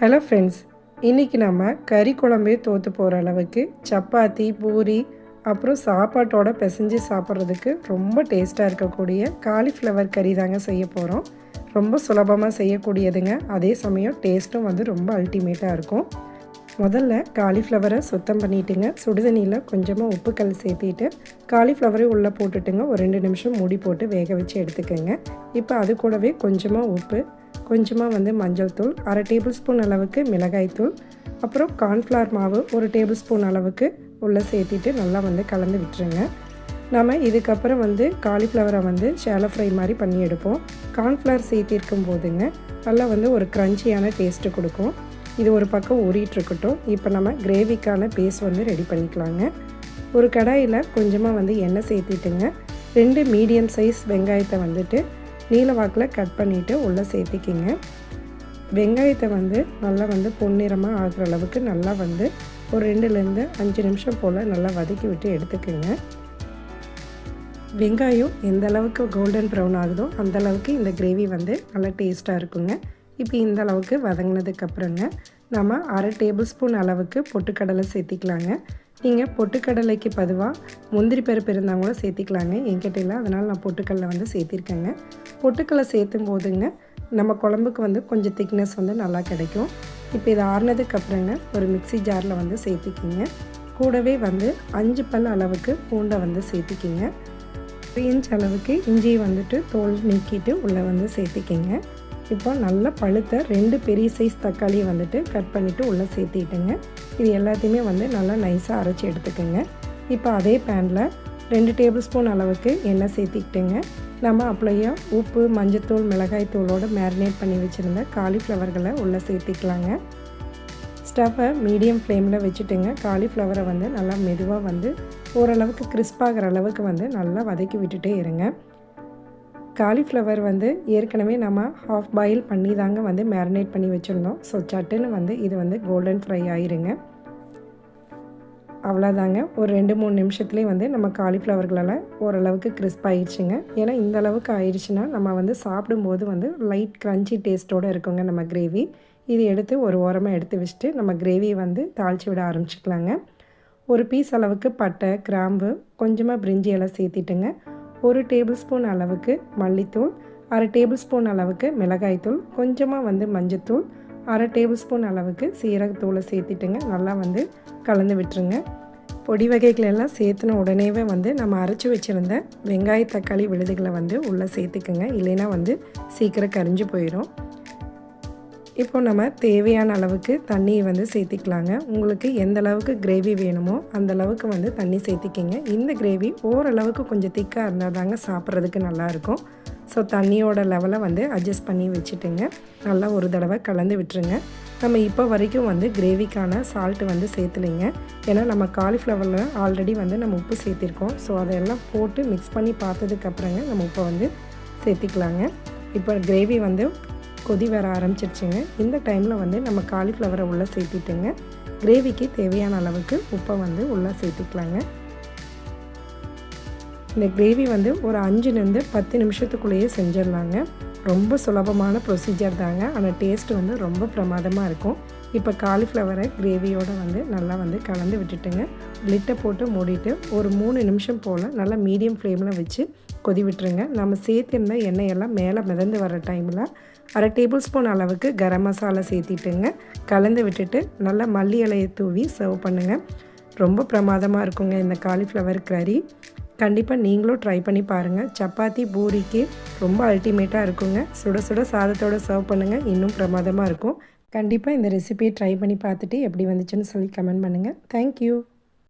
Hello friends இன்றைக்கி நம்ம கறி குழம்பே தோற்று போகிற அளவுக்கு சப்பாத்தி பூரி அப்புறம் சாப்பாட்டோட பிசைஞ்சு சாப்பிட்றதுக்கு ரொம்ப டேஸ்ட்டாக இருக்கக்கூடிய காலிஃப்ளவர் கறி தாங்க செய்ய போகிறோம் ரொம்ப சுலபமாக செய்யக்கூடியதுங்க. அதே சமயம் டேஸ்ட்டும் வந்து ரொம்ப அல்டிமேட்டாக இருக்கும். முதல்ல காலிஃப்ளவரை சுத்தம் பண்ணிட்டுங்க. சுடுதண்ணியில் கொஞ்சமாக உப்புக்கல் சேர்த்திட்டு காலிஃப்ளவரை உள்ளே போட்டுட்டுங்க. ஒரு ரெண்டு நிமிஷம் மூடி போட்டு வேக வச்சு எடுத்துக்கோங்க. இப்போ அது கூடவே கொஞ்சமாக உப்பு கொஞ்சமாக வந்து மஞ்சள் தூள் அரை டேபிள் ஸ்பூன் அளவுக்கு மிளகாய் தூள் அப்புறம் கார்ன்ஃப்ளவர் மாவு ஒரு டேபிள் ஸ்பூன் அளவுக்கு உள்ளே சேர்த்திட்டு நல்லா வந்து கலந்து விட்டுருங்க. நம்ம இதுக்கப்புறம் வந்து காலிஃப்ளவரை வந்து ஷேலோ ஃப்ரை மாதிரி பண்ணி எடுப்போம். கார்ன்ஃப்ளவர் சேர்த்திருக்கும் போதுங்க நல்லா வந்து ஒரு க்ரன்ச்சியான டேஸ்ட்டு கொடுக்கும். இது ஒரு பக்கம் ஊறிட்டுருக்கட்டும். இப்போ நம்ம கிரேவிக்கான பேஸ்ட் வந்து ரெடி பண்ணிக்கலாங்க. ஒரு கடாயில் கொஞ்சமாக வந்து எண்ணெய் சேர்த்திட்டுங்க. ரெண்டு மீடியம் சைஸ் வெங்காயத்தை வந்துட்டு நீல வாக்கில் கட் பண்ணிவிட்டு உள்ளே சேர்த்திக்கிங்க. வெங்காயத்தை வந்து நல்லா வந்து பொன்னிறமாக ஆகிற அளவுக்கு நல்லா வந்து ஒரு ரெண்டுலேருந்து அஞ்சு நிமிஷம் போல் நல்லா வதக்கி விட்டு எடுத்துக்கோங்க. வெங்காயம் எந்த அளவுக்கு கோல்டன் ப்ரௌன் ஆகுதோ அந்த அளவுக்கு இந்த கிரேவி வந்து நல்லா டேஸ்ட்டாக இருக்குங்க. இப்போ இந்த அளவுக்கு வதங்கினதுக்கப்புறங்க நம்ம அரை டேபிள் ஸ்பூன் அளவுக்கு பொட்டுக்கடலை சேர்த்திக்கலாங்க. நீங்கள் பொட்டுக்கடலைக்கு பதுவாக முந்திரி பருப்பு இருந்தால் கூட சேர்த்திக்கலாங்க. என்கிட்ட இல்லை அதனால் நான் பொட்டுக்கடலை வந்து சேர்த்திருக்கேங்க. பொட்டுக்கடலை சேர்த்தும் போதுங்க. நம்ம குழம்புக்கு வந்து கொஞ்சம் திக்னஸ் வந்து நல்லா கிடைக்கும். இப்போ இது ஆறுனதுக்கப்புறங்க ஒரு மிக்சி ஜாரில் வந்து சேர்த்திக்கிங்க. கூடவே வந்து அஞ்சு பல் அளவுக்கு பூண்டை வந்து சேர்த்திக்கிங்க. இன்ச் அளவுக்கு இஞ்சியை வந்துட்டு தோல் நீக்கிட்டு உள்ளே வந்து சேர்த்திக்கிங்க. இப்போ நல்லா பழுத்த ரெண்டு பெரிய சைஸ் தக்காளியை வந்துட்டு கட் பண்ணிவிட்டு உள்ளே சேர்த்திட்டுங்க. இது எல்லாத்தையுமே வந்து நல்லா நைஸாக அரைச்சி எடுத்துக்கோங்க. இப்போ அதே பேனில் ரெண்டு டேபிள் ஸ்பூன் அளவுக்கு எண்ணெய் சேர்த்திக்கிட்டுங்க. நம்ம அப்படியே உப்பு மஞ்சத்தூள் மிளகாய் தூளோடு மேரினேட் பண்ணி வச்சுருந்த காலிஃப்ளவர்களை உள்ளே சேர்த்திக்கலாங்க. ஸ்டவ்வை மீடியம் ஃப்ளேமில் வச்சுட்டுங்க. காலிஃப்ளவரை வந்து நல்லா மெதுவாக வந்து ஓரளவுக்கு கிறிஸ்பாகிற அளவுக்கு வந்து நல்லா வதக்கி விட்டுட்டே இருங்க. காலிஃப்ளவர் வந்து ஏற்கனவே நம்ம ஹாஃப் பாயில் பண்ணி தாங்க வந்து மேரினேட் பண்ணி வச்சுருந்தோம். ஸோ சட்டுன்னு வந்து இது வந்து கோல்டன் ஃப்ரை ஆயிருங்க. அவ்வளோதாங்க ஒரு ரெண்டு மூணு நிமிஷத்துலேயே வந்து நம்ம காலிஃப்ளவர்களால் ஓரளவுக்கு கிறிஸ்ப் ஆயிடுச்சுங்க ஏன்னா இந்த அளவுக்கு ஆயிடுச்சுன்னா நம்ம வந்து சாப்பிடும்போது வந்து லைட் க்ரன்ச்சி டேஸ்ட்டோடு இருக்குங்க நம்ம கிரேவி இது எடுத்து ஒரு ஓரமாக எடுத்து வச்சுட்டு நம்ம கிரேவியை வந்து தாளித்து விட ஆரம்பிச்சிக்கலாங்க. ஒரு பீஸ் அளவுக்கு பட்டை கிராம்பு கொஞ்சமாக பிரிஞ்சி எல்லாம் சேர்த்திட்டுங்க. ஒரு டேபிள் ஸ்பூன் அளவுக்கு மல்லித்தூள் அரை டேபிள் ஸ்பூன் அளவுக்கு மிளகாய்த்தூள் கொஞ்சமாக வந்து மஞ்சத்தூள் அரை டேபிள் ஸ்பூன் அளவுக்கு சீரகத்தூளை சேர்த்திட்டுங்க. நல்லா வந்து கலந்து விட்டுருங்க. பொடி வகைகளெல்லாம் சேர்த்துன உடனேவே வந்து நம்ம அரைச்சி வச்சுருந்த வெங்காய தக்காளி விழுதுகளை வந்து உள்ளே சேர்த்துக்குங்க. இல்லைன்னா வந்து சீக்கிரம் கரிஞ்சு போயிடும் இப்போ நம்ம தேவையான அளவுக்கு தண்ணியை வந்து சேர்த்திக்கலாங்க. உங்களுக்கு எந்த அளவுக்கு கிரேவி வேணுமோ அந்த அளவுக்கு வந்து தண்ணி சேர்த்திக்கிங்க. இந்த கிரேவி ஓரளவுக்கு கொஞ்சம் திக்காக இருந்தால் தாங்க சாப்பிட்றதுக்கு நல்லாயிருக்கும் ஸோ தண்ணியோட லெவலை வந்து அட்ஜஸ்ட் பண்ணி வச்சுட்டுங்க. நல்லா ஒரு தடவை கலந்து விட்டுருங்க. நம்ம இப்போ வரைக்கும் வந்து கிரேவிக்கான சால்ட்டு வந்து சேர்த்துலிங்க. ஏன்னா நம்ம காலிஃப்ளவரில் ஆல்ரெடி வந்து நம்ம உப்பு சேர்த்திருக்கோம். ஸோ அதையெல்லாம் போட்டு மிக்ஸ் பண்ணி பார்த்ததுக்கப்புறங்க நம்ம உப்பை வந்து சேர்த்திக்கலாங்க. இப்போ கிரேவி வந்து கொதி வர ஆரம்பிச்சிருச்சுங்க. இந்த டைமில் வந்து நம்ம காலிஃப்ளவரை உள்ளே சேர்த்திட்டுங்க. கிரேவிக்கு தேவையான அளவுக்கு உப்பை வந்து உள்ளே சேர்த்துக்கலாங்க. இந்த கிரேவி வந்து ஒரு அஞ்சுலேருந்து பத்து நிமிஷத்துக்குள்ளேயே செஞ்சிடலாங்க. ரொம்ப சுலபமான ப்ரொசீஜர் தாங்க. ஆனால் டேஸ்ட் வந்து ரொம்ப பிரமாதமாக இருக்கும். இப்போ காலிஃப்ளவரை கிரேவியோடு வந்து நல்லா வந்து கலந்து விட்டுட்டுங்க. லிட்டை போட்டு மூடிட்டு ஒரு மூணு நிமிஷம் போல் நல்லா மீடியம் ஃப்ளேமில் வச்சு கொதி விட்டுருங்க. நம்ம சேர்த்துருந்த எண்ணெயெல்லாம் மேலே மிதந்து வர டைமில் அரை டேபிள் ஸ்பூன் அளவுக்கு கரம் மசாலா சேர்த்திட்டுங்க. கலந்து விட்டுட்டு நல்லா மல்லி இலையை தூவி சர்வ் பண்ணுங்கள் ரொம்ப பிரமாதமாக இருக்குங்க இந்த காலிஃப்ளவர் கறி. கண்டிப்பாக நீங்களும் ட்ரை பண்ணி பாருங்கள் சப்பாத்தி பூரிக்கு ரொம்ப அல்டிமேட்டாக இருக்குங்க. சுட சுட சாதத்தோடு சர்வ் பண்ணுங்கள் இன்னும் பிரமாதமாக இருக்கும். கண்டிப்பாக இந்த ரெசிபியை ட்ரை பண்ணி பார்த்துட்டு எப்படி வந்துச்சுன்னு சொல்லி கமெண்ட் பண்ணுங்கள் தேங்க்யூ